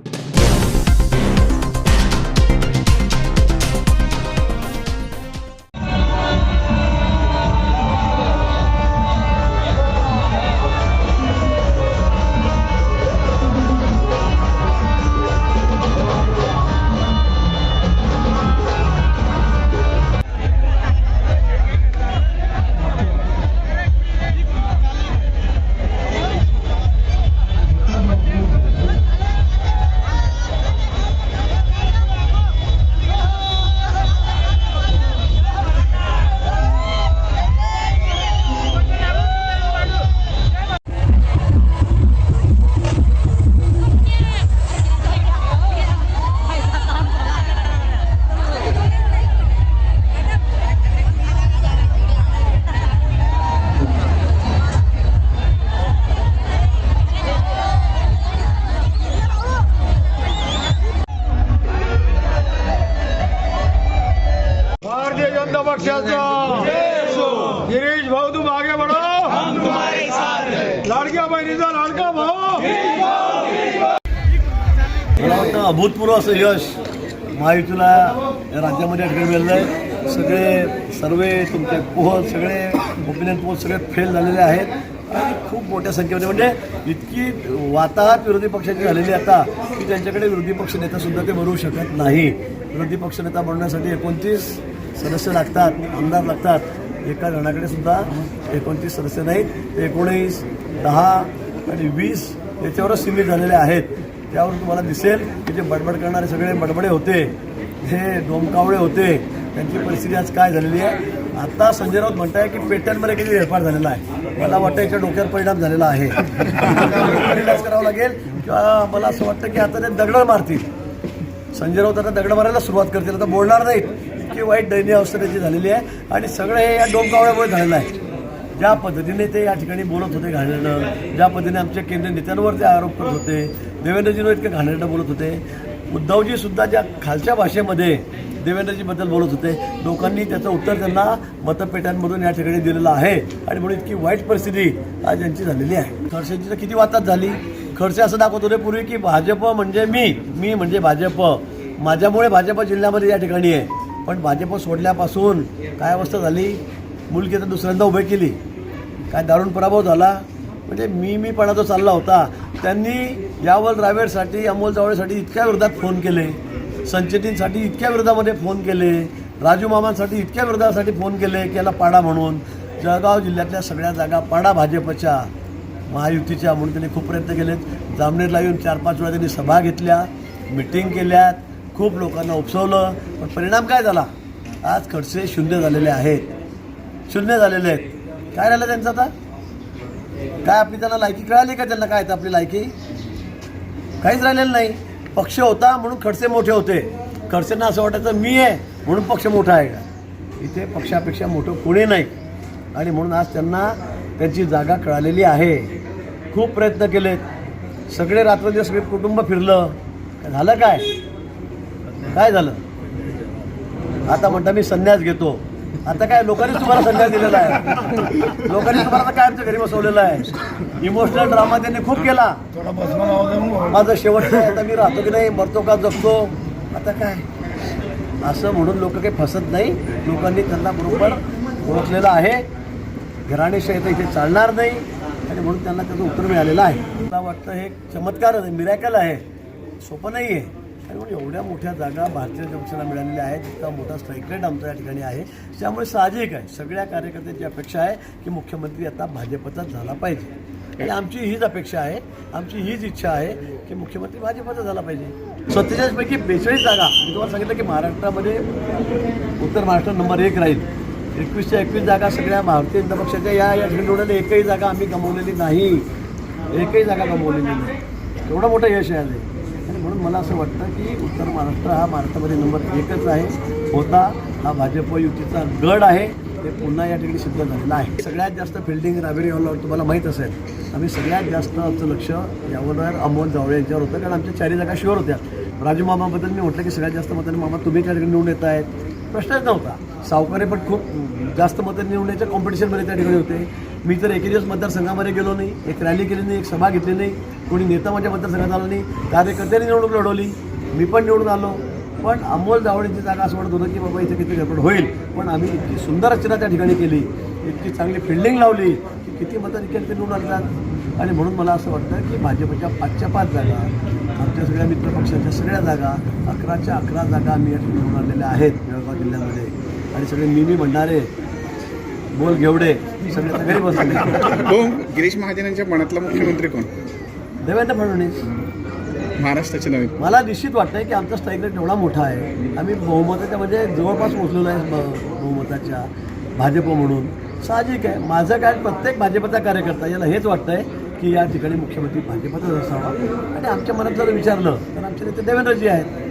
भारतीय जनता पक्षाचा गिरीश भाऊ तू मागे बडो लाडक्या बहिणीचा लाडका भाऊ। मला वाटतं अभूतपूर्व असं यश महायुतीला या राज्यामध्ये या ठिकाणी मिळालं आहे सगळे सर्वे तुमचे पोह सगळे ओपिनियन पोल सगळे फेल झालेले आहेत. आणि खूप मोठ्या संख्येमध्ये म्हणजे इतकी वाताहत विरोधी पक्षाची झालेली आता की त्यांच्याकडे विरोधी पक्ष नेतासुद्धा ते बनवू शकत नाही. विरोधी पक्षनेता बनवण्यासाठी एकोणतीस सदस्य लागतात आमदार लागतात. एका जणाकडे सुद्धा एकोणतीस सदस्य नाहीत. एकोणीस दहा आणि वीस याच्यावरच सीमित झालेले आहेत. त्यावर तुम्हाला दिसेल की जे बडबड करणारे सगळे बडबडे होते हे डोमकावळे होते. त्यांची परिस्थिती आज काय झालेली आहे? आता संजय राऊत म्हणताय की पेट्यांमध्ये किती वेळपार झालेला आहे? मला वाटतं याच्या डोक्यावर परिणाम झालेला आहे. इलाज करावा लागेल किंवा मला असं वाटतं की आता ते दगड मारतील. संजय राऊत आता दगड मारायला सुरुवात करतील. आता बोलणार नाहीत. इतकी वाईट दयनीय अवस्था त्याची झालेली आहे. आणि सगळं हे या डोमकावळ्यामुळे झालेलं आहे. ज्या पद्धतीने ते या ठिकाणी बोलत होते घाणेरडं ज्या पद्धतीने आमच्या केंद्रीय नेत्यांवर ते आरोप करत होते देवेंद्रजींवर इतकं घाणेरडं बोलत होते. उद्धवजी सुद्धा ज्या खालच्या भाषेमध्ये देवेंद्रजीबद्दल बोलत होते लोकांनी त्याचं उत्तर त्यांना मतपेट्यांमधून या ठिकाणी दिलेलं आहे. आणि म्हणून इतकी वाईट परिस्थिती आज यांची झालेली आहे. खडसेंची तर किती वातात झाली? खडसे असं दाखवत होते पूर्वी की भाजप म्हणजे मी मी म्हणजे भाजप. माझ्यामुळे भाजप जिल्ह्यामध्ये या ठिकाणी आहे. पण भाजप सोडल्यापासून काय अवस्था झाली? मुलगी तर दुसऱ्यांदा उभी केली. काय दारुण पराभव झाला? म्हणजे मी मी पणा तो चालला होता. त्यांनी यावल द्राविडसाठी अमोल जावळेसाठी इतक्या विरोधात फोन केले. संचेतींसाठी इतक्या विरोधामध्ये फोन केले. राजू मामांसाठी इतक्या विरोधासाठी फोन केले की याला पाडा म्हणून. जळगाव जिल्ह्यातल्या सगळ्या जागा पाडा भाजपच्या. महायुतीच्या म्हणून त्यांनी खूप प्रयत्न केलेत. जामनेरला येऊन चार पाच वेळा त्यांनी सभा घेतल्या मिटिंग केल्यात. खूप लोकांना उपसवलं. पण परिणाम काय झाला? आज खडसे शून्य झालेले आहेत. शून्य झालेले आहेत. काय राहिलं त्यांचं आता? काय आपली त्यांना लायकी कळाली का त्यांना? काय तर आपली लायकी? काहीच राहिलेलं नाही. पक्ष होता म्हणून खडसे मोठे होते. खडसेंना असं वाटायचं मी आहे म्हणून पक्ष मोठा आहे. का इथे पक्षापेक्षा मोठं कोणी नाही. आणि म्हणून आज त्यांना त्यांची जागा कळालेली आहे. खूप प्रयत्न केलेत. सगळे रात्रंदिवस सगळे कुटुंब फिरलं. झालं काय? काय झालं? आता म्हणता मी संन्यास घेतो. आता काय लोकांनीच तुम्हाला संन्यास दिलेला आहे. लोकांनी तुम्हाला काय आमच्या घरी बसवलेलं आहे? इमोशनल ड्रामा त्यांनी खूप केला. माझं शेवटचं आता मी राहतो की नाही मरतो का जगतो? आता काय? असं म्हणून लोक काही फसत नाही. लोकांनी त्यांना बरोबर ओळखलेलं आहे. घराणेशाही तर इथे चालणार नाही. आणि म्हणून त्यांना त्याचं उत्तर मिळालेलं आहे. मला वाटतं हे एक चमत्कार आहे मिरॅकल आहे. सोपं नाही आहे आणि एवढ्या मोठ्या जागा भारतीय जनता पक्षाला मिळालेल्या आहेत इतका मोठा स्ट्राईक रेट आमचा या ठिकाणी आहे. त्यामुळे साहजिक आहे. सगळ्या कार्यकर्त्यांची अपेक्षा आहे की मुख्यमंत्री आता भाजपचाच झाला पाहिजे. आणि आमची हीच अपेक्षा आहे. आमची हीच इच्छा आहे की मुख्यमंत्री भाजपचा झाला पाहिजे. सत्तेचाळीसपैकी बेचाळीस जागा. मी तुम्हाला सांगितलं की महाराष्ट्रामध्ये उत्तर महाराष्ट्र नंबर एक राहील. एकवीसच्या एकवीस जागा सगळ्या भारतीय जनता पक्षाच्या या या ठिकाणी एकही जागा आम्ही गमावलेली नाही. एकही जागा गमावलेली नाही. एवढं मोठं यश आहे म्हणून मला असं वाटतं की उत्तर महाराष्ट्र हा महाराष्ट्रामध्ये नंबर एकच आहे. होता हा भाजप युतीचा गड आहे. ते पुन्हा या ठिकाणी सिद्ध झालेलं आहे. सगळ्यात जास्त फिल्डिंग राबेरी हॉलवर तुम्हाला माहीत असेल. आम्ही सगळ्यात जास्त आमचं लक्ष यावर अमोल जावळे यांच्यावर होतं. कारण आमच्या चारी जागा शुअर होत्या. राजू मामाबद्दल मी म्हटलं की सगळ्यात जास्त मताने मामा तुम्ही त्या ठिकाणी निवडून येत आहेत प्रश्नच नव्हता. सावकारे पण खूप जास्त मतं निवडण्याच्या कॉम्पिटिशनमध्ये त्या ठिकाणी होते. मी तर एके दिवस मतदारसंघामध्ये गेलो नाही एक रॅली केली नाही एक सभा घेतली नाही कोणी नेता माझ्या मतदारसंघात आला नाही कार्यकर्त्यांनी निवडणूक लढवली मी पण निवडून आलो. पण अमोल जावळीची जागा असं वाटत होतं की बाबा इथे किती गडबड होईल. पण आम्ही इतकी सुंदर रचना त्या ठिकाणी केली इतकी चांगली फिल्डिंग लावली की किती मतं निकेल ते निवडून आणतात. आणि म्हणून मला असं वाटतं की भाजपच्या पाचच्या पाच जागा आमच्या सगळ्या मित्रपक्षांच्या सगळ्या जागा अकराच्या अकरा जागा आम्ही या ठिकाणी निवडून आणलेल्या आहेत जळगाव जिल्ह्यामध्ये. आणि सगळे मिमी म्हणणारे बोल घेवडे सगळे घरी बसले. गिरीश महाजनांच्या मनातला मुख्यमंत्री कोण? देवेंद्र फडणवीस. महाराष्ट्राचे नवीन मला निश्चित वाटतंय की आमचा स्ट्राईक रेट एवढा मोठा आहे. आम्ही बहुमताच्या म्हणजे जवळपास पोहोचलेलो आहे बहुमताच्या भाजप म्हणून. साहजिक आहे. माझं काय प्रत्येक भाजपचा कार्यकर्ता याला हेच वाटतंय की या ठिकाणी मुख्यमंत्री भाजपाचाच असावा. आणि आमच्या मनात जर विचारलं तर आमचे नेते देवेंद्रजी आहेत.